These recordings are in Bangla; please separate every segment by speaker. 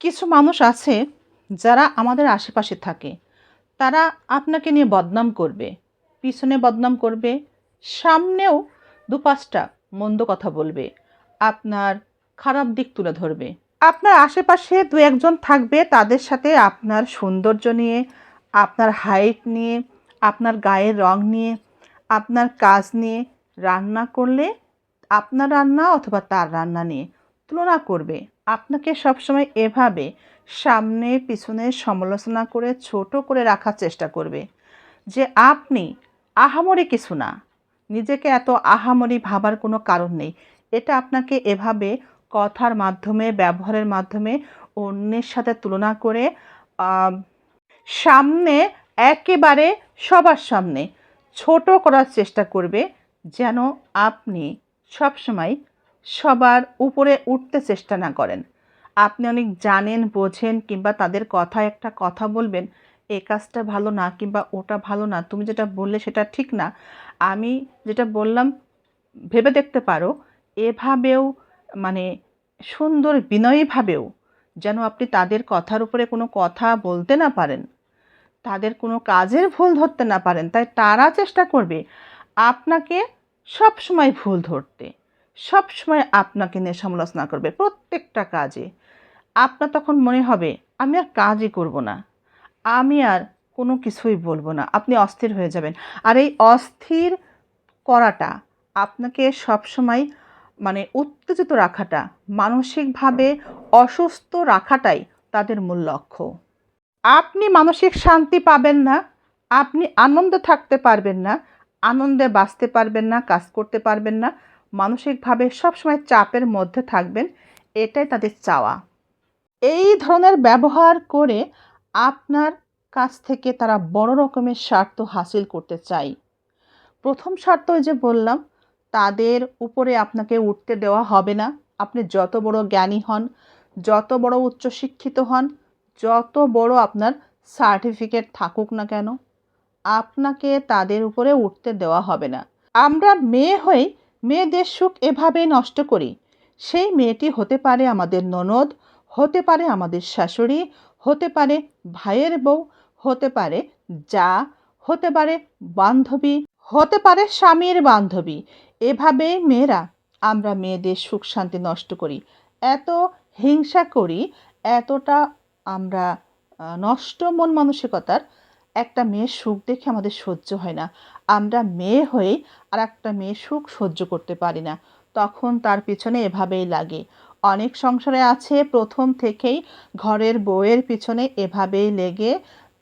Speaker 1: কিছু মানুষ আছে যারা আমাদের আশেপাশে থাকে। তারা আপনাকে নিয়ে বদনাম করবে, পিছনে বদনাম করবে, সামনেও দু পাঁচটা মন্দ কথা বলবে, আপনার খারাপ দিক তুলে ধরবে। আপনার আশেপাশে দু একজন থাকবে তাদের সাথে আপনার সৌন্দর্য নিয়ে, আপনার হাইট নিয়ে, আপনার গায়ের রং নিয়ে, আপনার কাজ নিয়ে রান্না করলে আপনার রান্না অথবা তার রান্না নিয়ে। তুলনা করবে। আপনাকে সবসময় এভাবে সামনে পিছনে সমালোচনা করে, ছোট করে রাখার চেষ্টা করবে যে আপনি আহামরি কিছু না। নিজেকে এত আহামরি ভাবার কোনো কারণ নেই। এটা আপনাকে এভাবে কথার মাধ্যমে, ব্যবহারের মাধ্যমে অন্যের সাথে তুলনা করে সামনে একেবারে সবার সামনে ছোট করার চেষ্টা করবে যেন আপনি সবসময় সবার উপরে উঠতে চেষ্টা না করেন। আপনি অনেক জানেন, বোঝেন কিংবা তাদের কথা একটা কথা বলবেন এই কাজটা ভালো না কিংবা ওটা ভালো না, তুমি যেটা বললে সেটা ঠিক না। আমি যেটা বললাম, ভেবে দেখতে পারো, এভাবেও মানে সুন্দর বিনয়ীভাবেও যেন আপনি তাদের কথার উপরে কোনো কথা বলতে না পারেন। তাদের কোনো কাজের ভুল ধরতে না পারেন। তাই তারা চেষ্টা করবে আপনাকে সব সময় ভুল ধরতে। সব সময় আপনাকে নিয়ে সমালোচনা করবে প্রত্যেকটা কাজে। আপনার তখন মনে হবে, আমি আর কাজই করব না। আমি আর কোনো কিছুই বলব না। আপনি অস্থির হয়ে যাবেন। আর এই অস্থির করাটা আপনাকে সবসময় মানে উত্তেজিত রাখাটা, মানসিকভাবে অসুস্থ রাখাটাই তাদের মূল লক্ষ্য। আপনি মানসিক শান্তি পাবেন না, আপনি আনন্দে থাকতে পারবেন না, আনন্দে বাঁচতে পারবেন না, কাজ করতে পারবেন না। মানসিকভাবে সবসময় চাপের মধ্যে থাকবেন, এটাই তাদের চাওয়া। এই ধরনের ব্যবহার করে আপনার কাছ থেকে তারা বড় রকমের স্বার্থ হাসিল করতে চাই। প্রথম স্বার্থ যে বললাম, তাদের উপরে আপনাকে উঠতে দেওয়া হবে না। আপনি যত বড় জ্ঞানী হন, যত বড় উচ্চশিক্ষিত হন, যত বড় আপনার সার্টিফিকেট থাকুক না কেন, আপনাকে তাদের উপরে উঠতে দেওয়া হবে না। আমরা মেয়ে হয়ে মেয়েদের সুখ এভাবেই নষ্ট করি। সেই মেয়েটি হতে পারে আমাদের ননদ, হতে পারে আমাদের শাশুড়ি, হতে পারে ভাইয়ের বউ, হতে পারে যা, হতে পারে বান্ধবী, হতে পারে স্বামীর বান্ধবী। এভাবে মেয়েরা আমরা মেয়েদের সুখ শান্তি নষ্ট করি। এত হিংসা করি, এতটা আমরা নষ্ট মন মানসিকতার একটা মেয়ের সুখ দেখে আমাদের সহ্য হয় না। আমরা মেয়ে হয়ে আর একটা মেয়ের সুখ সহ্য করতে পারি না। তখন তার পিছনে এভাবেই লাগে। অনেক সংসারে আছে, প্রথম থেকেই ঘরের বউয়ের পিছনে এভাবেই লেগে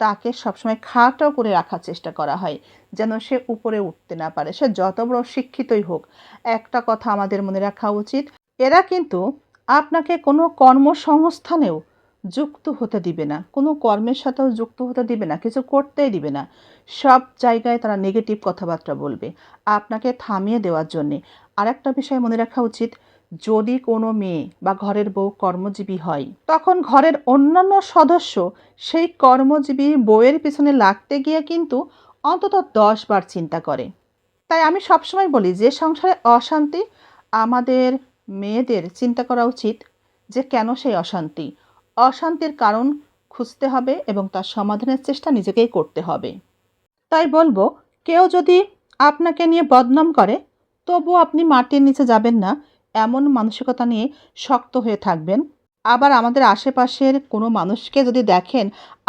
Speaker 1: তাকে সবসময় খাটো করে রাখার চেষ্টা করা হয়, যেন সে উপরে উঠতে না পারে। সে যত বড় শিক্ষিতই হোক, একটা কথা আমাদের মনে রাখা উচিত, এরা কিন্তু আপনাকে কোনো কর্মসংস্থানেও যুক্ত হতে দিবে না। কোনো কর্মের সাথেও যুক্ত হতে দিবে না, কিছু করতেই দিবে না। সব জায়গায় তারা নেগেটিভ কথাবার্তা বলবে। আপনাকে থামিয়ে দেওয়ার জন্যে। আর একটা বিষয় মনে রাখা উচিত, যদি কোনো মেয়ে বা ঘরের বউ কর্মজীবী হয়, তখন ঘরের অন্যান্য সদস্য সেই কর্মজীবী বউয়ের পিছনে লাগতে গিয়ে কিন্তু অন্তত দশ বার চিন্তা করে। তাই আমি সবসময় বলি, যে সংসারে অশান্তি আমাদের মেয়েদের চিন্তা করা উচিত, যে কেন সেই অশান্তি? অশান্তির কারণ খুঁজতে হবে এবং তার সমাধানের চেষ্টা নিজেকেই করতে হবে। তাই বলব, কেউ যদি আপনাকে নিয়ে বদনাম করে তবু আপনি মাটির নিচে যাবেন না, এমন মানসিকতা নিয়ে শক্ত হয়ে থাকবেন। আবার আমাদের আশেপাশের কোনো মানুষকে যদি দেখেন,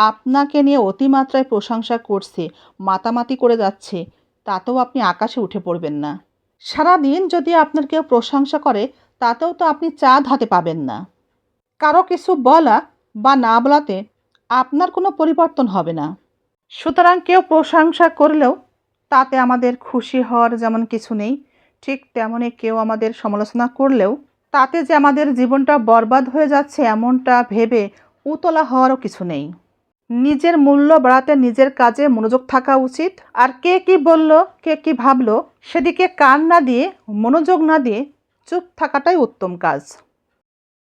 Speaker 1: আপনাকে নিয়ে অতিমাত্রায় প্রশংসা করছে, মাতামাতি করে যাচ্ছে, তাতেও আপনি আকাশে উঠে পড়বেন না। সারাদিন যদি আপনার কেউ প্রশংসা করে, তাতেও তো আপনি চাঁদ হাতে পাবেন না। কারও কিছু বলা বা না বলাতে আপনার কোনো পরিবর্তন হবে না। সুতরাং কেউ প্রশংসা করলেও তাতে আমাদের খুশি হওয়ার যেমন কিছু নেই, ঠিক তেমনই কেউ আমাদের সমালোচনা করলেও তাতে যে আমাদের জীবনটা বরবাদ হয়ে যাচ্ছে এমনটা ভেবে উতলা হওয়ারও কিছু নেই। নিজের মূল্য বাড়াতে নিজের কাজে মনোযোগ থাকা উচিত। আর কে কি বলল, কে কি ভাবলো, সেদিকে কান না দিয়ে, মনোযোগ না দিয়ে চুপ থাকাটাই উত্তম কাজ।